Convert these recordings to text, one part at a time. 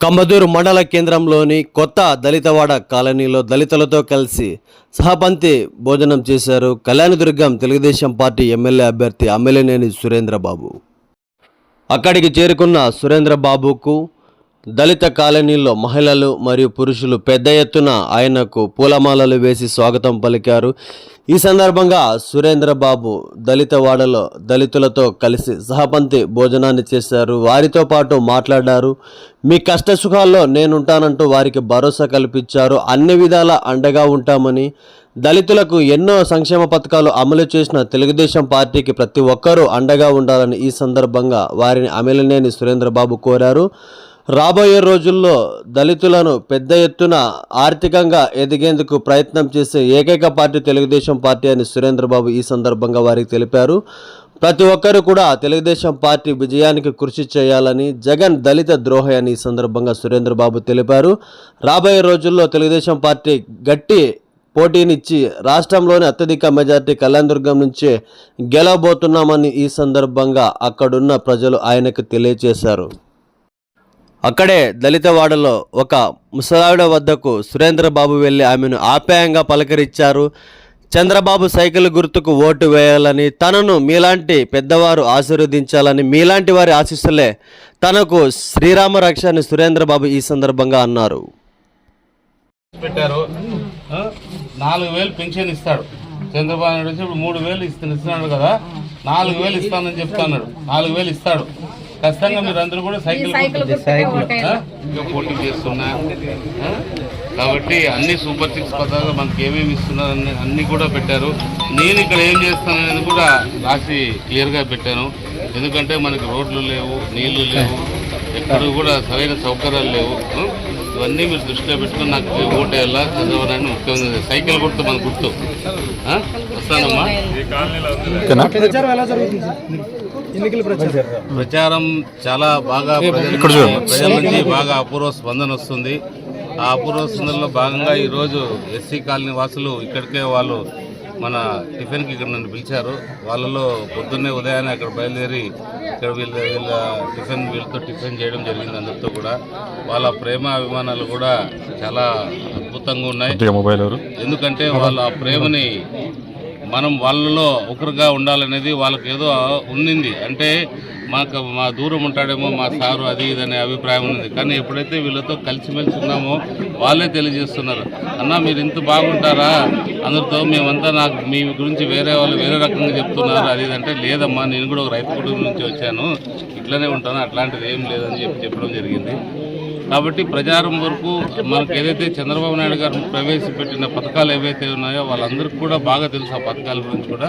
కంబదూరు మండల కేంద్రంలోని కొత్త దళితవాడ కాలనీలో దళితులతో కలిసి సహపంతి భోజనం చేశారు కళ్యాణదుర్గం తెలుగుదేశం పార్టీ ఎమ్మెల్యే అభ్యర్థి అమ్మెల్యేనేని సురేంద్రబాబు. అక్కడికి చేరుకున్న సురేంద్రబాబుకు దళిత కాలనీలో మహిళలు మరియు పురుషులు పెద్ద ఎత్తున ఆయనకు పూలమాలలు వేసి స్వాగతం పలికారు. ఈ సందర్భంగా సురేంద్రబాబు దళిత వాడలో దళితులతో కలిసి సహపంతి భోజనాన్ని చేశారు. వారితో పాటు మాట్లాడారు. మీ కష్ట సుఖాల్లో నేనుంటానంటూ వారికి భరోసా కల్పించారు. అన్ని విధాల అండగా ఉంటామని దళితులకు ఎన్నో సంక్షేమ పథకాలు అమలు చేసిన తెలుగుదేశం పార్టీకి ప్రతి ఒక్కరూ అండగా ఉండాలని ఈ సందర్భంగా వారిని అమలనేని సురేంద్రబాబు కోరారు. రాబోయే రోజుల్లో దళితులను పెద్ద ఎత్తున ఆర్థికంగా ఎదిగేందుకు ప్రయత్నం చేసే ఏకైక పార్టీ తెలుగుదేశం పార్టీ అని సురేంద్రబాబు ఈ సందర్భంగా వారికి తెలిపారు. ప్రతి ఒక్కరూ కూడా తెలుగుదేశం పార్టీ విజయానికి కృషి చేయాలని జగన్ దళిత ద్రోహి అని ఈ సందర్భంగా సురేంద్రబాబు తెలిపారు. రాబోయే రోజుల్లో తెలుగుదేశం పార్టీ గట్టి పోటీనిచ్చి రాష్ట్రంలోని అత్యధిక మెజార్టీ కళ్యాణదుర్గం నుంచే గెలవబోతున్నామని ఈ సందర్భంగా అక్కడున్న ప్రజలు ఆయనకు తెలియజేశారు. అక్కడే దళితవాడలో ఒక ముసలావిడ వద్దకు సురేంద్రబాబు వెళ్ళి ఆమెను ఆప్యాయంగా పలకరించారు. చంద్రబాబు సైకిల్ గుర్తుకు ఓటు వేయాలని తనను మీలాంటి పెద్దవారు ఆశీర్వదించాలని మీలాంటి వారి ఆశీస్సులే తనకు శ్రీరామ రక్ష అని సురేంద్రబాబు ఈ సందర్భంగా అన్నారు. పెట్టారు. నాలుగు వేలు పెన్షన్ ఇస్తాడు. చంద్రబాబు నాయుడు వచ్చి ఇప్పుడు మూడు వేలు ఇస్తున్నాడు కదా. నాలుగు వేలు ఇస్తానని చెప్తున్నాడు. నాలుగు వేలు ఇస్తాడు. ఖచ్చితంగా మీరు అందరూ కూడా సైకిల్ పోటీ చేస్తున్నా. ఆ, కాబట్టి అన్ని సూపర్ సిక్స్ పథకాలు మనకి ఏమేమి ఇస్తున్నారు అన్ని అన్ని కూడా పెట్టారు. నేను ఇక్కడ ఏం చేస్తాననేది కూడా రాసి క్లియర్గా పెట్టాను. ఎందుకంటే మనకి రోడ్లు లేవు నీళ్ళు లేవు ఎక్కడ కూడా సరైన సౌకర్యాలు లేవు? ఇవన్నీ మీరు దృష్టిలో పెట్టుకుని నాకు ఓటు వేయాలా చదవడానికి ముఖ్యమైనది సైకిల్ గుర్తు మన గుర్తు. ఆ? వస్తానమ్మా. ఎన్నికల ప్రచారం. ప్రచారం చాలా బాగా ప్రజల నుంచి బాగా అపూర్వ స్పందన వస్తుంది. ఆ అపూర్వ స్పందనలో భాగంగా ఈరోజు ఎస్సీ కాలనీ వాసులు ఇక్కడికే వాళ్ళు మన టిఫిన్కి ఇక్కడ నన్ను పిలిచారు. వాళ్ళలో పొద్దున్నే ఉదయాన్నే అక్కడ బయలుదేరి ఇక్కడ వీళ్ళ వీళ్ళ టిఫిన్ వీళ్ళతో టిఫిన్ చేయడం జరిగింది అందరితో కూడా. వాళ్ళ ప్రేమ అభిమానాలు కూడా చాలా అద్భుతంగా ఉన్నాయి. మొబైల్ ఎవరు? ఎందుకంటే వాళ్ళ ఆ ప్రేమని మనం వాళ్ళలో ఒకరుగా ఉండాలనేది వాళ్ళకి ఏదో ఉన్నింది. అంటే మాకు మా దూరం ఉంటాడేమో మా సారు అది ఇది అనే అభిప్రాయం ఉంది కానీ ఎప్పుడైతే వీళ్ళతో కలిసిమెలిసి ఉన్నామో వాళ్ళే తెలియజేస్తున్నారు. అన్న మీరు ఇంత బాగుంటారా? అందరితో మేమంతా నాకు మీ గురించి వేరే వాళ్ళు వేరే రకంగా చెప్తున్నారు. అది ఇది అంటే లేదమ్మా నేను కూడా ఒక రైతు కుటుంబం నుంచి వచ్చాను. ఇట్లనే ఉంటాను. అట్లాంటిది ఏం లేదని చెప్పి చెప్పడం జరిగింది. కాబట్టి ప్రచారం వరకు మనకు ఏదైతే చంద్రబాబు నాయుడు గారు ప్రవేశపెట్టిన పథకాలు ఏవైతే ఉన్నాయో వాళ్ళందరికీ కూడా బాగా తెలుసు ఆ పథకాల గురించి కూడా.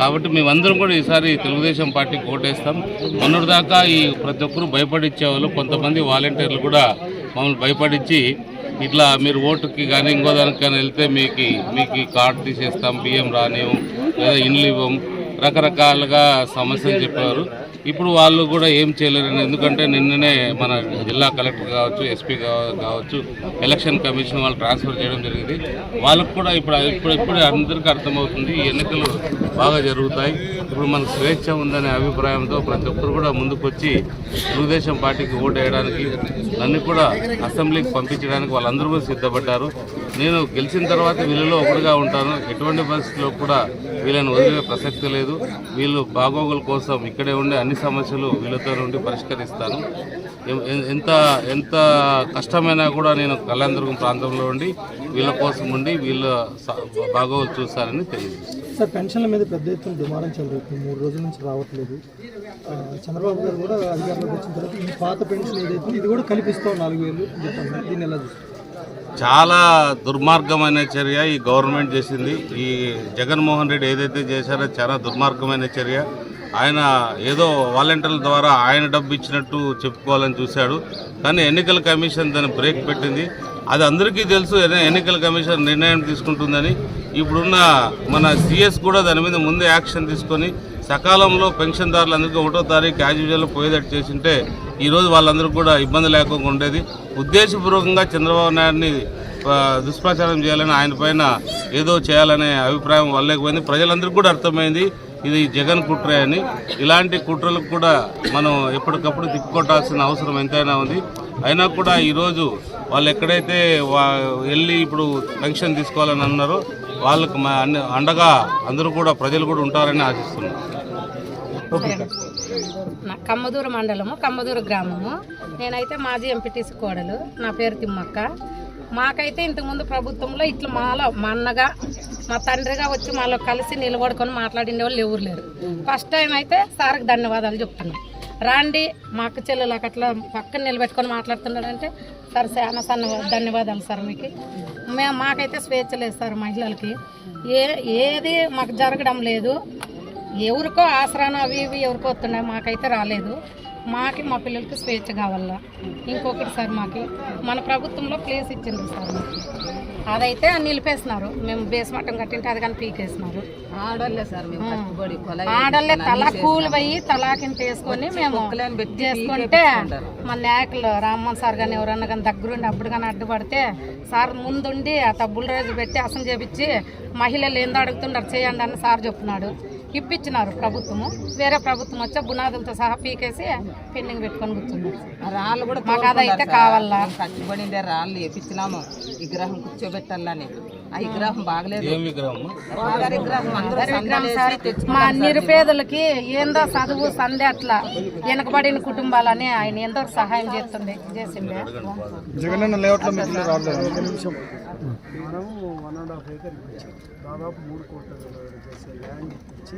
కాబట్టి మేమందరం కూడా ఈసారి తెలుగుదేశం పార్టీకి ఓటేస్తాం. మొన్నటిదాకా ఈ ప్రతి ఒక్కరు భయపడిచ్చేవాళ్ళు కొంతమంది వాలంటీర్లు కూడా మమ్మల్ని భయపడించి ఇట్లా మీరు ఓటుకి కానీ ఇంకో దానికి కానీ వెళ్తే మీకు మీకు కార్డు తీసేస్తాం బియ్యం రానివ్వం లేదా ఇండ్లు ఇవ్వం రకరకాలుగా సమస్యలు చెప్పారు. ఇప్పుడు వాళ్ళు కూడా ఏం చేయలేరు. ఎందుకంటే నిన్ననే మన జిల్లా కలెక్టర్ కావచ్చు ఎస్పీ కావచ్చు ఎలక్షన్ కమిషన్ వాళ్ళు ట్రాన్స్ఫర్ చేయడం జరిగింది. వాళ్ళకు కూడా ఇప్పుడు ఇప్పుడు ఇప్పుడు అందరికీ అర్థమవుతుంది. ఎన్నికలు బాగా జరుగుతాయి. ఇప్పుడు మనకు స్వేచ్ఛ ఉందనే అభిప్రాయంతో ప్రతి ఒక్కరు కూడా ముందుకు వచ్చి తెలుగుదేశం పార్టీకి ఓటు వేయడానికి నన్ను కూడా అసెంబ్లీకి పంపించడానికి వాళ్ళందరూ కూడా సిద్ధపడ్డారు. నేను గెలిచిన తర్వాత వీళ్ళలో ఒకటిగా ఉంటాను. ఎటువంటి పరిస్థితుల్లో కూడా వీళ్ళని వదిలే ప్రసక్తి లేదు. వీళ్ళు బాగోగుల కోసం ఇక్కడే ఉండే అన్ని సమస్యలు వీళ్ళతో నుండి పరిష్కరిస్తాను. ఎంత ఎంత కష్టమైనా కూడా నేను కళ్యాణదుర్గం ప్రాంతంలో ఉండి వీళ్ళ కోసం ఉండి వీళ్ళ బాగోగులు చూస్తానని తెలియజేస్తాను. సార్ పెన్షన్ల మీద పెద్ద ఎత్తున దుమారం జరుగుతుంది మూడు రోజుల నుంచి రావట్లేదు. చంద్రబాబు గారు కూడా అధికారంలోకి వచ్చిన తర్వాత ఈ పాత పెన్షన్ ఏదైతే ఇది కూడా కల్పిస్తాం నాలుగు వేలు దీన్ని ఎలా చూస్తారు? చాలా దుర్మార్గమైన చర్య ఈ గవర్నమెంట్ చేసింది. ఈ జగన్మోహన్ రెడ్డి ఏదైతే చేశారో చాలా దుర్మార్గమైన చర్య. ఆయన ఏదో వాలంటీర్ల ద్వారా ఆయన డబ్బు ఇచ్చినట్టు చెప్పుకోవాలని చూశాడు. కానీ ఎన్నికల కమిషన్ దాన్ని బ్రేక్ పెట్టింది. అది అందరికీ తెలుసు ఎన్నికల కమిషన్ నిర్ణయం తీసుకుంటుందని. ఇప్పుడున్న మన సిఎస్ కూడా దాని మీద ముందే యాక్షన్ తీసుకొని సకాలంలో పెన్షన్దారులందరికీ ఒకటో తారీఖు యాజ్ యూజువల్ పోయేటట్టు చేసింటే ఈరోజు వాళ్ళందరూ కూడా ఇబ్బంది లేకుండా ఉండేది. ఉద్దేశపూర్వకంగా చంద్రబాబు నాయుడిని దుష్ప్రచారం చేయాలని ఆయన పైన ఏదో చేయాలనే అభిప్రాయం వల్లేకపోయింది ప్రజలందరికీ కూడా అర్థమైంది ఇది జగన్ కుట్రే అని. ఇలాంటి కుట్రలకు కూడా మనం ఎప్పటికప్పుడు తిప్పుకొట్టాల్సిన అవసరం ఎంతైనా ఉంది. అయినా కూడా ఈరోజు వాళ్ళు ఎక్కడైతే వా వెళ్ళి ఇప్పుడు పెన్షన్ తీసుకోవాలని అన్నారో వాళ్ళకు మా అన్ని అండగా అందరూ కూడా ప్రజలు కూడా ఉంటారని ఆశిస్తున్నాం. ఓకే కమ్మదూరు మండలము కమ్మదూరు గ్రామము. నేనైతే మాజీ ఎంపీటీసీ కోడలు. నా పేరు తిమ్మక్క. మాకైతే ఇంతకుముందు ప్రభుత్వంలో ఇట్లా మాలో మా అన్నగా మా తండ్రిగా వచ్చి మాలో కలిసి నిలబడుకొని మాట్లాడిన వాళ్ళు ఎవరు లేరు. ఫస్ట్ టైం అయితే సార్కి ధన్యవాదాలు చెప్తున్నాం. రాండి మా అక్క చెల్లెలకు అట్లా పక్కన నిలబెట్టుకొని మాట్లాడుతున్నాడంటే సార్ చాలా సన్న ధన్యవాదాలు సార్ మీకు. మేము మాకైతే స్వేచ్ఛ లేదు సార్ మహిళలకి. ఏ ఏది మాకు జరగడం లేదు. ఎవరికో ఆసరాను అవి ఇవి ఎవరికో వస్తున్నాయి మాకైతే రాలేదు. మాకి మా పిల్లలకి స్వేచ్ఛ కావాల? ఇంకొకటి సార్ మాకి మన ప్రభుత్వంలో ప్లేస్ ఇచ్చింది సార్ మాకు. అదైతే నిలిపేసినారు. మేము బేస్ మట్టం కట్టింటే అది కానీ పీకేసినారు. ఆడోళ్ళే సార్ ఆడల్లే తలా కూలి పోయి తలాకింత వేసుకొని మేము చేసుకుంటే మా నాయకులు రామ్మోహన్ సార్ కానీ ఎవరన్నా కానీ దగ్గరుండి అప్పుడు కానీ అడ్డుపడితే సార్ ముందుండి ఆ తబ్బుల రోజు పెట్టి అసం చేపించి మహిళలు ఏందో అడుగుతుండారు చేయండి అని సార్ చెప్తున్నాడు. ఇప్పించినారు ప్రభుత్వము. వేరే ప్రభుత్వం వచ్చి బునాదులతో సహా పీకేసి పెండింగ్ పెట్టుకొని కూర్చున్నారు. రాళ్ళు కూడా మాకు అదైతే కావాలా? కట్టుబడిండే రాళ్ళు వేపించినాము. విగ్రహం కూర్చోబెట్టాలని. ఆ విగ్రహం బాగలేదు. ఏం విగ్రహం? బాగా విగ్రహం అందరూ సందాలేసి తెచ్చుకున్నాం మా నిరుపేదలకి ఏందో చదువు సందే అట్లా వెనకబడిన కుటుంబాలని ఆయన ఎంతో సహాయం జగనన్న లేఅవుట్లో మనము వన్ అండ్ హాఫ్ ఏకర్ ఇప్పించాం దాదాపు మూడు కోట్ల ల్యాండ్ ఇప్పించి